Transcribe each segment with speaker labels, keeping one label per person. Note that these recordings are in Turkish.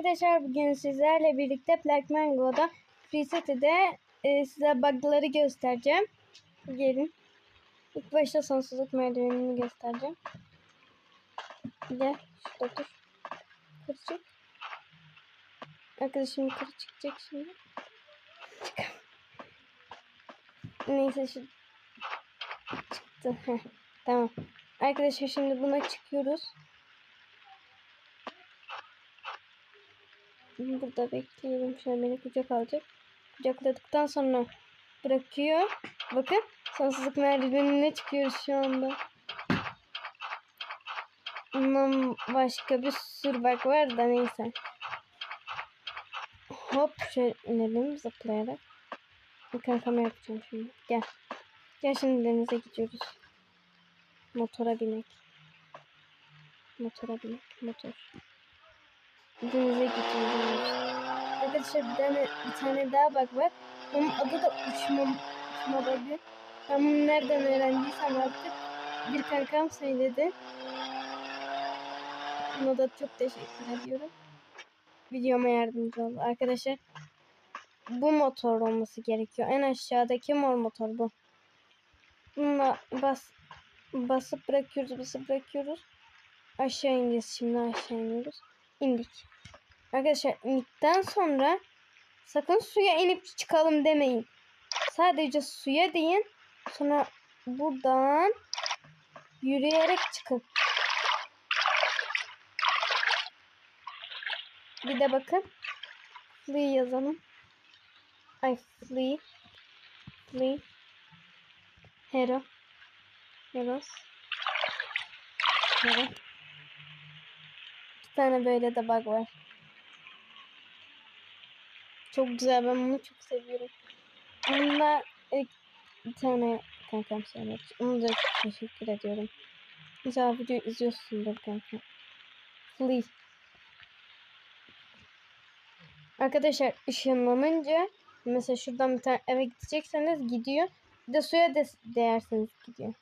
Speaker 1: arkadaşlar bugün sizlerle birlikte Black Mango'da Free City'de e, size bug'ları göstereceğim. Gelin. İlk başta sonsuzluk merdivenini göstereceğim. Gel. Şurada dur. Çık. Arkadaşım yukarı çıkacak şimdi. Çık. Neyse şu çıktı. Heh, tamam. Arkadaşlar şimdi buna çıkıyoruz. Burada bekliyorum. Şöyle beni kucak alacak. Kucakladıktan sonra bırakıyor. Bakın sonsuzluk merdivenine çıkıyoruz şu anda. Bundan başka bir sürü bak var da neyse. Hop şöyle inelim zıplayarak. Kankama yapacağım şimdi. Gel. Gel şimdi denize gidiyoruz. Motora binek. Motora binek. Motor. Denize gidiyoruz. Arkadaşlar bir tane, bir tane daha bak var. Onun adı da uçma, uçma bug'ı. Ben bunu nereden öğrendiysem artık bir kankam söyledi. Ona da çok teşekkür ediyorum. Videoma yardımcı oldu. Arkadaşlar bu motor olması gerekiyor. En aşağıdaki mor motor bu. Bununla bas, basıp bırakıyoruz, basıp bırakıyoruz. Aşağı ineceğiz. Şimdi aşağı iniyoruz. İndik. Arkadaşlar indikten sonra sakın suya inip çıkalım demeyin. Sadece suya deyin. Sonra buradan yürüyerek çıkın. Bir de bakın. Flee yazalım. Ay flee. Flee. Hero. Heros. Hero. Tane böyle de bug var. Çok güzel. Ben bunu çok seviyorum. Bunda e, bir tane kankam söylemiş. Onu da çok teşekkür ediyorum. Güzel video izliyorsundur kanka. Flee. Arkadaşlar ışınlanınca mesela şuradan bir tane eve gidecekseniz gidiyor. Bir de suya de değerseniz gidiyor.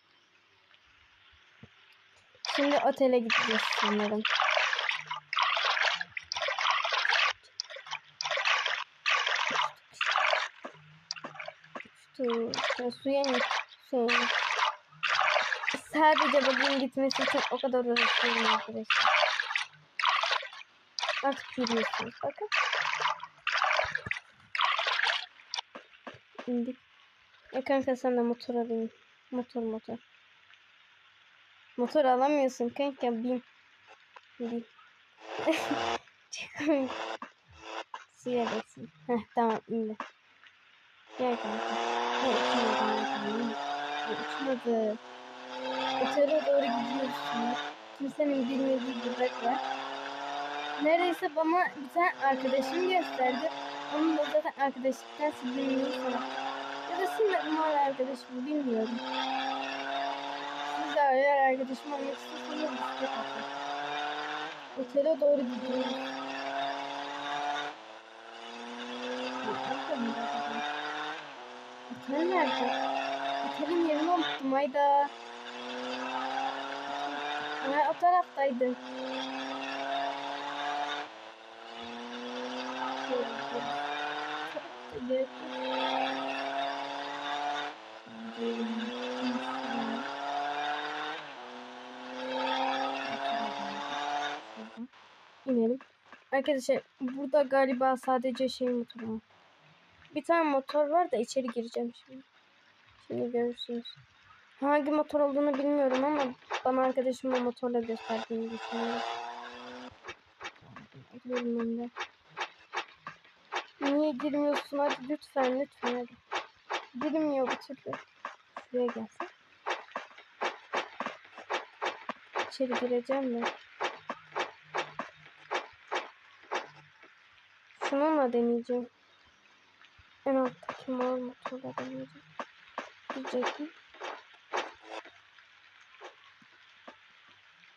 Speaker 1: Şimdi otele gideceğiz sanırım. Su, ya suya. Suya in. Sadece bugün gitmesi için o kadar uğraşıyorum arkadaşlar. Artık yürüyorsunuz. Bakın. İndik. Ya kanka sen de motora bin. Motor motor. Motor alamıyorsun kanka bin. Bin. Çıkmayın. Suya geçsin. Heh tamam indi. Gel kanka. Uçmadı. Otele doğru gidiyoruz şimdi. Kimsenin bilmediği bırak var. Neredeyse bana bir tane arkadaşım gösterdi. Onun da zaten arkadaşlıktan silinmeyi sana. Ya da silmedim hala arkadaşımı bilmiyorum. Siz de eğer arkadaşım olmak istiyorsanız bisiklet atın. Otele doğru gidiyoruz. Otel nerede? Otelin yerini unuttum hayda. Ha, o taraftaydı. İnelim. Arkadaşlar burada galiba sadece şey var. Bir tane motor var da içeri gireceğim şimdi. Şimdi görürsünüz. Hangi motor olduğunu bilmiyorum ama bana arkadaşım o motorla gösterdiğini düşünüyorum. Gidiyorum ben de. Niye girmiyorsun? Hadi lütfen lütfen hadi. Girmiyor bir türlü. Şuraya gelsin. İçeri gireceğim de. Şununla deneyeceğim. En alttaki mor motorla deneyeceğim. Diyecektim.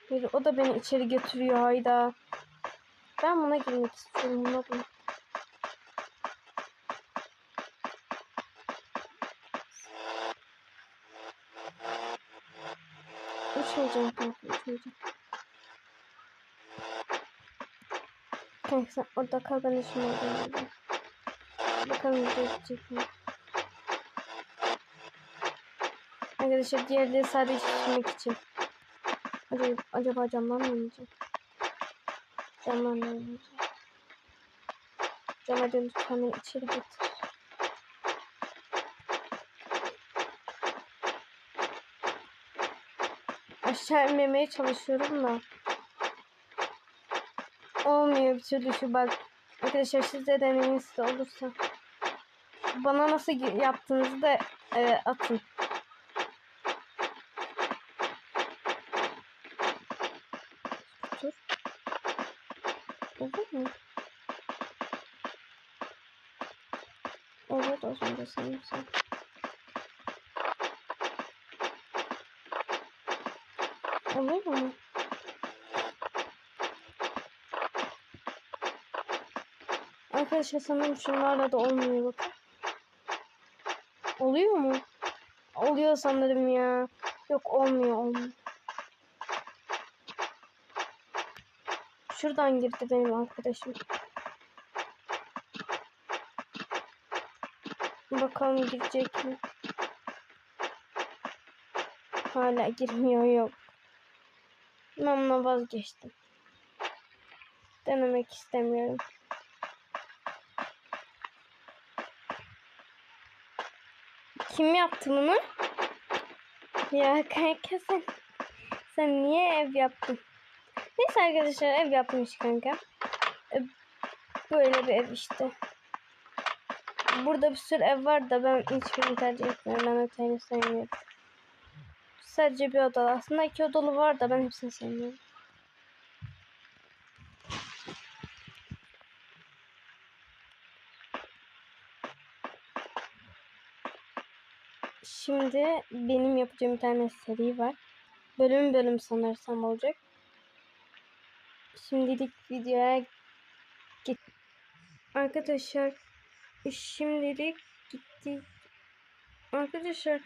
Speaker 1: Bir o da beni içeri götürüyor hayda. Ben buna girmek istiyorum. Buna buna. Uçmayacağım kanka uçmayacağım. Kanka sen orada kal ben de şunu. Bakalım gidecek mi? Arkadaşlar diğerleri sadece şişirmek için. Acaba, acaba camdan mı oynayacağım? Camdan mı oynayacağım? Cam hadi lütfen içeri git. Aşağı inmemeye çalışıyorum da. Olmuyor bir türlü şu bak. Arkadaşlar siz de deneyiniz de olursa. Bana nasıl yaptığınızı da e, atın. Dur. Olur mu? Olur o zaman da sanırsam. Olur mu? Arkadaşlar sanırım şunlarla da olmuyor bakın. Oluyor mu? Oluyor sanırım ya. Yok olmuyor olmuyor. Şuradan girdi benim arkadaşım. Bakalım girecek mi? Hala girmiyor yok. Ben vazgeçtim. Denemek istemiyorum. Kim yaptı bunu? Ya kanka sen, sen niye ev yaptın? Neyse arkadaşlar ev yapmış kanka. E, Böyle bir ev işte. Burada bir sürü ev var da ben hiçbirini tercih etmiyorum. Ben öteni sevmiyorum. Sadece bir odalı. Aslında iki odalı var da ben hepsini sevmiyorum. Şimdi benim yapacağım bir tane seri var. Bölüm bölüm sanırsam olacak. Şimdilik videoya git. Arkadaşlar şimdilik gitti. Arkadaşlar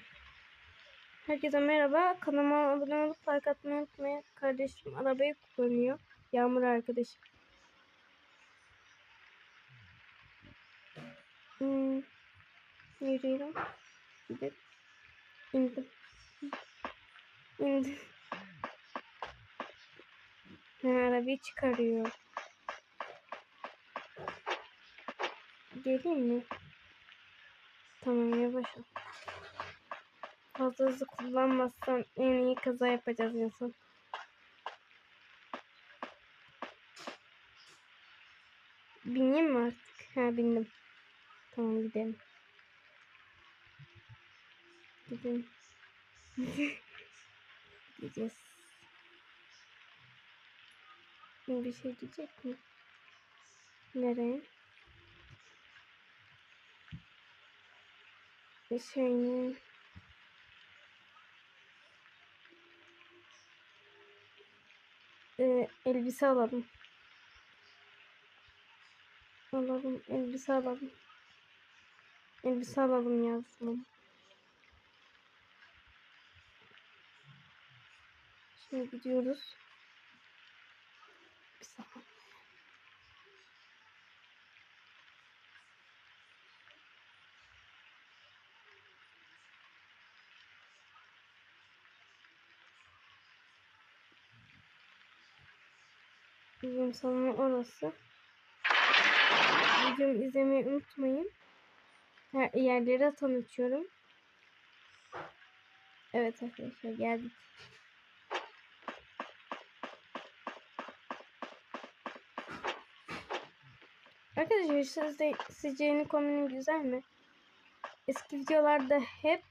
Speaker 1: herkese merhaba. Kanalıma abone olup like atmayı unutmayın. Kardeşim arabayı kullanıyor. Yağmur arkadaşım. Hmm, yürüyorum. Gidip indim. İndim. Ha, arabayı çıkarıyor. Geleyim mi? Tamam yavaş ol. Fazla hızlı kullanmazsan en iyi kaza yapacağız insan. Bineyim mi artık? Ha bindim. Tamam gidelim. Gidelim. Gideceğiz. Bir şey diyecek mi? Nereye? Bir şey Ee, elbise alalım. Alalım, elbise alalım. Elbise alalım yazdım. Şimdi gidiyoruz. Bir saniye. Videom salonu orası. Videomu izlemeyi unutmayın. Her yerlere tanıtıyorum. Evet arkadaşlar geldik. Arkadaşlar sizde, sizce yeni kombinin güzel mi? Eski videolarda hep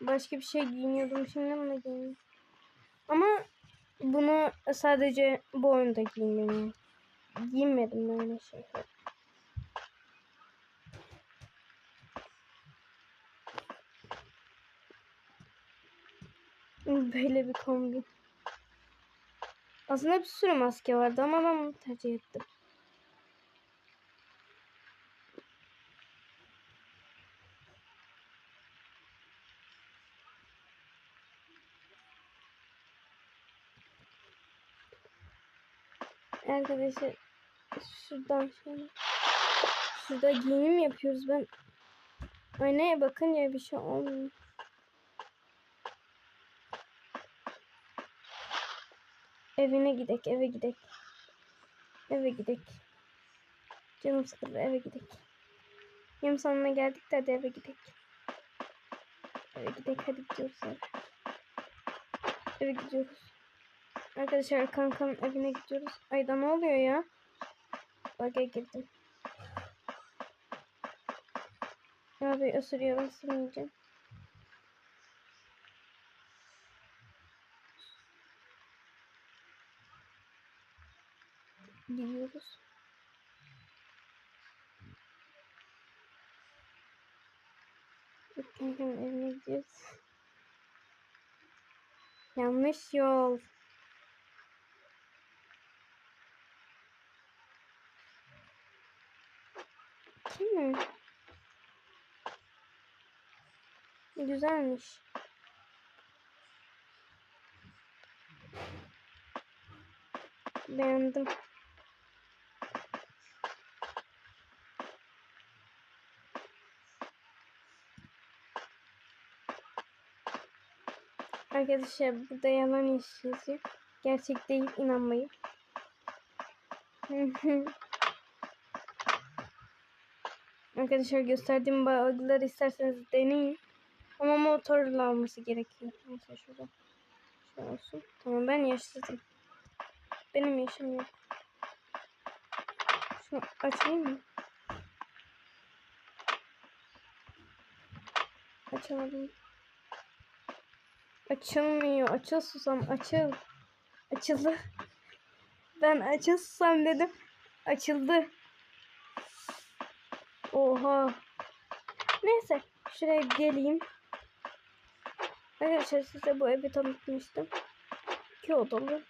Speaker 1: başka bir şey giyiniyordum. Şimdi bunu giyiniyorum. Ama bunu sadece bu oyunda giyinmiyorum. Giyinmedim böyle şey. Böyle bir kombin. Aslında bir sürü maske vardı ama ben bunu tercih ettim. Arkadaşlar Şuradan şöyle. Şurada giyim yapıyoruz ben. Aynaya bakınca bir şey olmuyor. Evine gidek, eve gidek. Eve gidek. Canım sıkıldı, eve gidek. Yem sonuna geldik de hadi eve gidek. Eve gidek, hadi gidiyoruz eve. Eve gidiyoruz. Arkadaşlar kankam evine gidiyoruz. Ayda ne oluyor ya? Bug'a girdim. Abi ısırıyor, ısırmayacağım. Gidiyoruz. Kankam evine gidiyoruz. Yanlış yol. Kim mi? Güzelmiş. Beğendim. Arkadaşlar burada yalan yazıyor. Gerçek değil inanmayın. Arkadaşlar gösterdiğim bağları isterseniz deneyin. Ama motorla alması gerekiyor. Neyse şurada. Şöyle olsun. Tamam ben yaşlıyım. Benim yaşım yok. Şunu açayım mı? Açamadım. Açılmıyor. Açıl susam. Açıl. Açıldı. Ben açıl susam dedim. Açıldı. Oha. Neyse. Şuraya geleyim. Arkadaşlar size bu evi tanıtmıştım. İki odalı.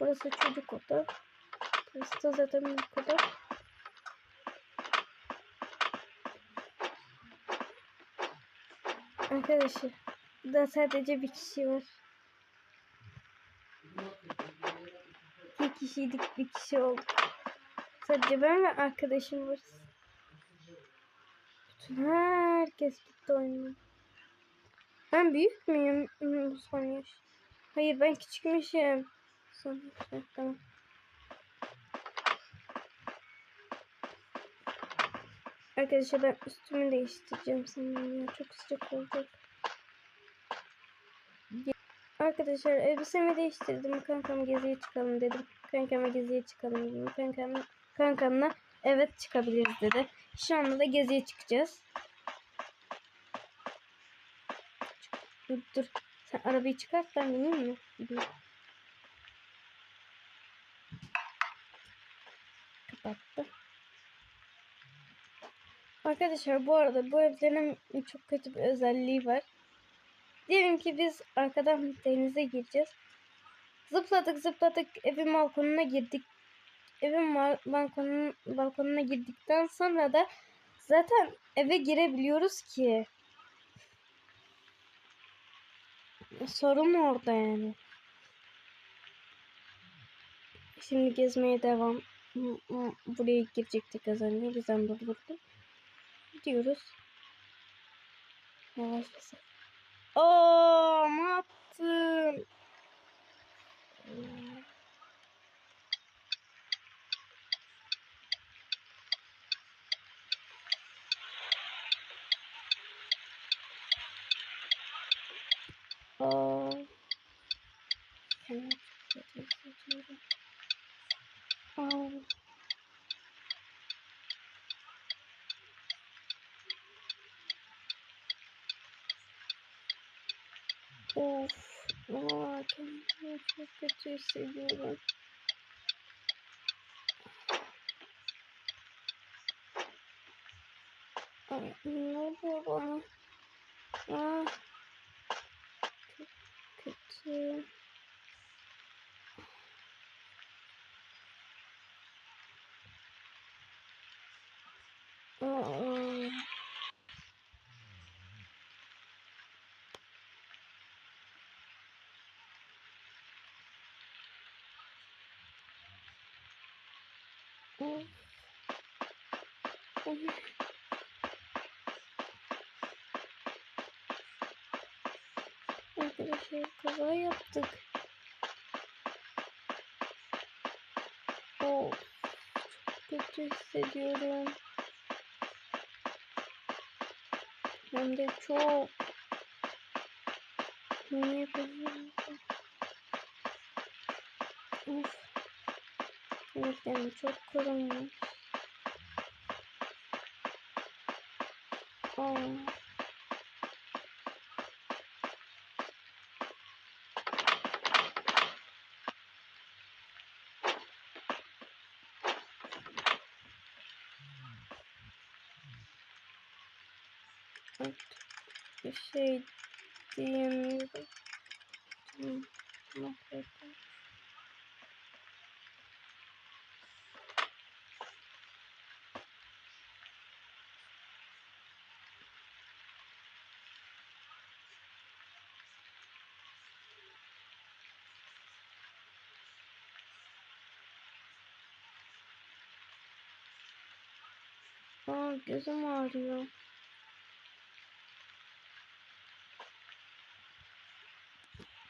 Speaker 1: Burası çocuk oda. Burası da zaten büyük oda. Arkadaşlar. Burada sadece bir kişi var. İki kişiydik bir kişi olduk. Sadece ben ve arkadaşım varız. Bütün herkes gitti oyuna. Ben büyük müyüm? Son yaş. Hayır ben küçükmüşüm. Son yaş. Tamam. Arkadaşlar ben üstümü değiştireceğim sanırım ya. Çok sıcak olacak. Arkadaşlar elbisemi değiştirdim. Kankam geziye çıkalım dedim. Kankama geziye çıkalım dedim. Kankam, kankamla evet çıkabiliriz dedi. Şu anda da geziye çıkacağız. Dur dur. Sen arabayı çıkart ben bineyim mi? Gideyim. Kapattı. Arkadaşlar bu arada bu evlerin çok kötü bir özelliği var. Diyelim ki biz arkadan denize gireceğiz. Zıpladık zıpladık evin balkonuna girdik. Evin balkonun, balkonuna girdikten sonra da zaten eve girebiliyoruz ki. Sorun orada yani. Şimdi gezmeye devam. Buraya girecektik az önce. Güzel durdurdum. Gidiyoruz. Yavaş yavaş. Oo, ne yaptın? Çok kötü hissediyorum. Ay, ne oluyor bana? Çok kötü. Aa. Of. Ay. Arkadaşlar kaza yaptık. Of. Çok kötü hissediyorum. Hem de çok. Ne yapacağım? Of. Yemeklerim çok kurumuş. Aa. Bir şey diyemiyorum. Tamam. Mahvettim. Aa gözüm ağrıyor.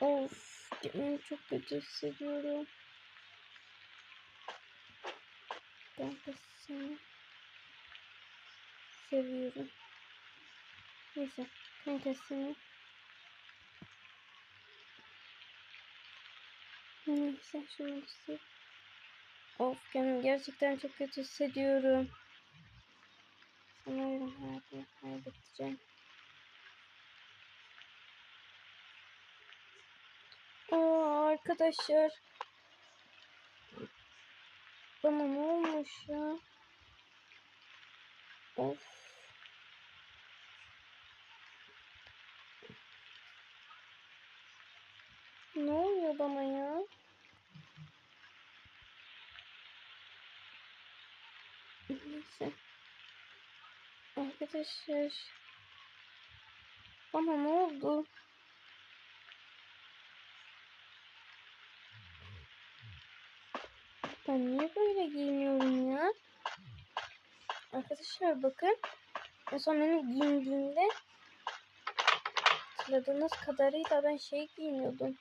Speaker 1: Of, kendimi çok kötü hissediyorum. Ben de seni seviyorum. Neyse, kankasını. Neyse, şunu. Of, kendimi gerçekten çok kötü hissediyorum. Sanıyorum hayatımı kaybedeceğim. Aa, arkadaşlar. Bana ne olmuş ya? Of. Ne oluyor bana ya? Neyse. Arkadaşlar. Bana ne oldu? Ben niye böyle giyiniyorum ya? Arkadaşlar bakın. En son benim giyindiğimde hatırladığınız kadarıyla ben şey giyiniyordum.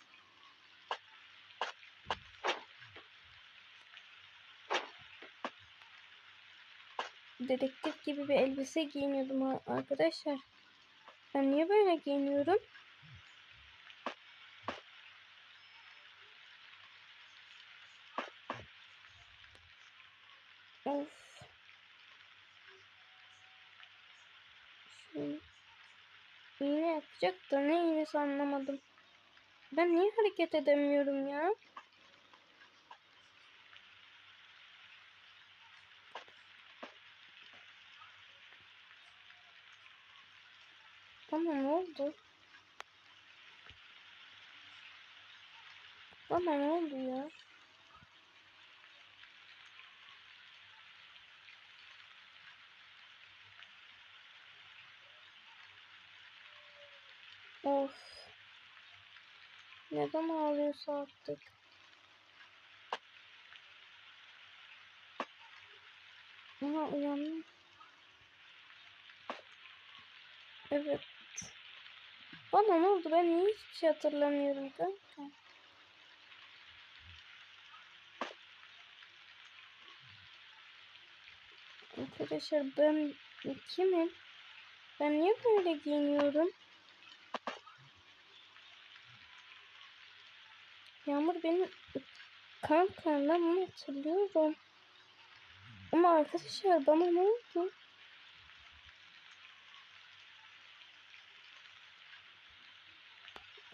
Speaker 1: Dedektif gibi bir elbise giyiniyordum arkadaşlar. Ben niye böyle giyiniyorum? Of. Şöyle. İğne yapacak da ne iğnesi anlamadım. Ben niye hareket edemiyorum ya? Bana ne oldu? Bana ne oldu ya? Of. Neden ağlıyorsa artık. Aha uyandım. Evet. Bana ne oldu? Ben niye hiçbir şey hatırlamıyorum kanka? Arkadaşlar ben kimim? Ben niye böyle giyiniyorum? Yağmur benim kanka ben bunu hatırlıyorum. Ama arkadaşlar bana ne oldu?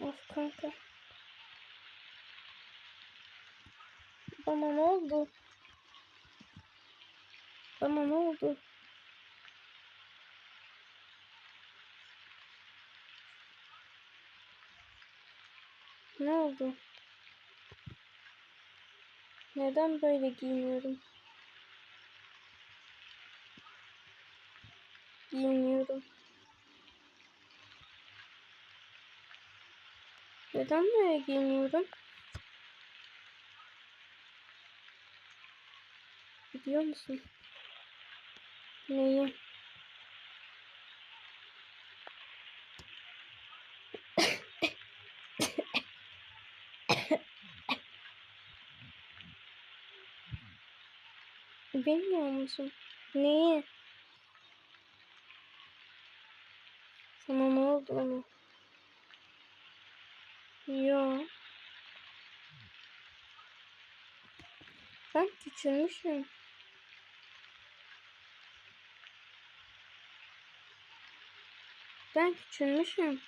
Speaker 1: Of kanka. Bana ne oldu? Bana ne oldu? Ne oldu? Neden böyle giyiniyorum? Giyiniyorum. Neden böyle giyiniyorum? biliyor musun? Neyi? Bilmiyor musun? Neyi? Sana ne oldu onu? Yo. Ben küçülmüşüm. Ben küçülmüşüm.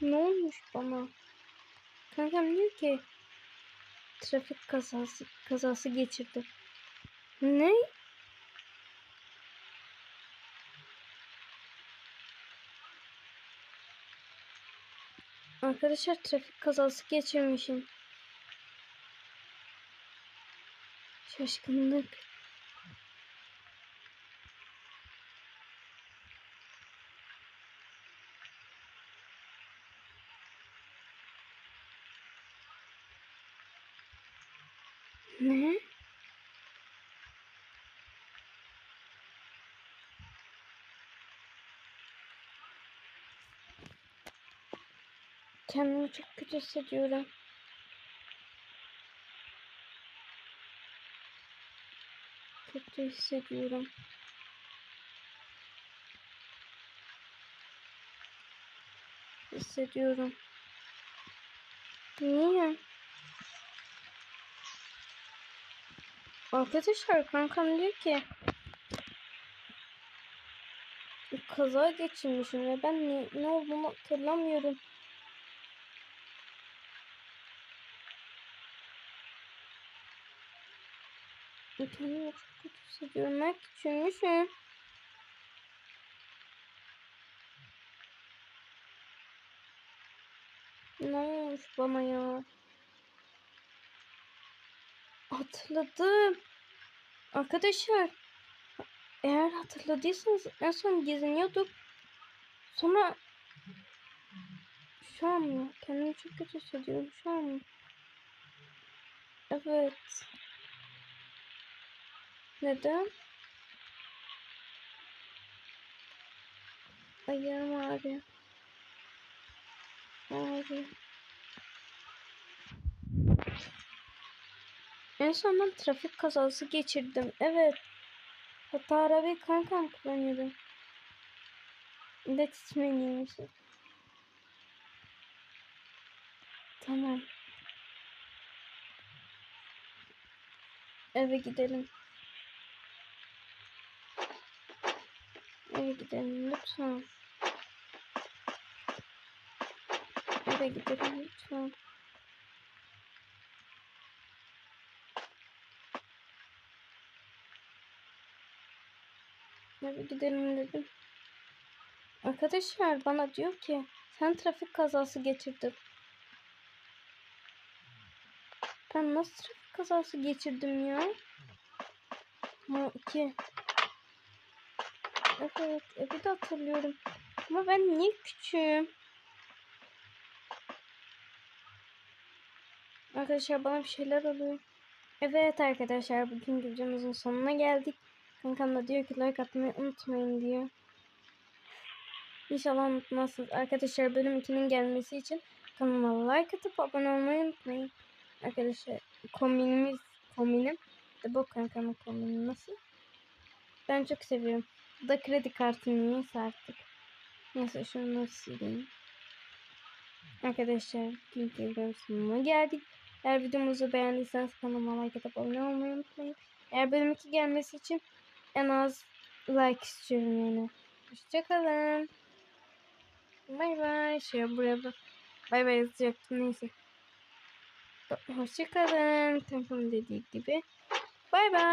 Speaker 1: Ne olmuş bana? Kankam diyor ki trafik kazası kazası geçirdi. Ne? Arkadaşlar trafik kazası geçirmişim. Şaşkınlık. Ne? Kendimi çok kötü hissediyorum. Kötü hissediyorum. Hissediyorum. Niye? Arkadaşlar kankam diyor ki kaza geçirmişim ve ben ne, ne olduğunu hatırlamıyorum. Kendimi çok kötü hissediyorum. Ben küçülmüşüm. Ne olmuş bana ya? Hatırladım. Arkadaşlar eğer hatırladıysanız en son geziniyorduk. Sonra şu an mı? Kendimi çok kötü hissediyorum şu an mı? Evet. Neden? Ayağım ağrıyor. Ağrıyor. En son ben trafik kazası geçirdim. Evet. Hatta arabayı kankam kullanıyordum. İletişmeniymişim. Tamam. Eve gidelim. Eve gidelim lütfen. Eve gidelim lütfen. Eve gidelim dedim. Arkadaşlar bana diyor ki sen trafik kazası geçirdin. Ben nasıl trafik kazası geçirdim ya? Ha iki. Evet, evi de hatırlıyorum. Ama ben niye küçüğüm? Arkadaşlar bana bir şeyler oluyor. Evet arkadaşlar bugün videomuzun sonuna geldik. Kankam da diyor ki like atmayı unutmayın diyor. İnşallah unutmazsınız. Arkadaşlar bölüm 2'nin gelmesi için kanalıma like atıp abone olmayı unutmayın. Arkadaşlar kombinimiz kombinim. De bu kankamın kombini nasıl? Ben çok seviyorum. Bu da kredi kartım niyeyse artık. Neyse şunu sileyim. Arkadaşlar bugünkü videonun sonuna geldik. Eğer videomuzu beğendiyseniz kanalıma like atıp abone olmayı unutmayın. Eğer bölüm 2 gelmesi için en az like istiyorum yani. Hoşçakalın. Bay bay. Şey buraya bak. Bay bay yazacaktım neyse. Hoşçakalın. Tempo'nun dediği gibi. Bay bay.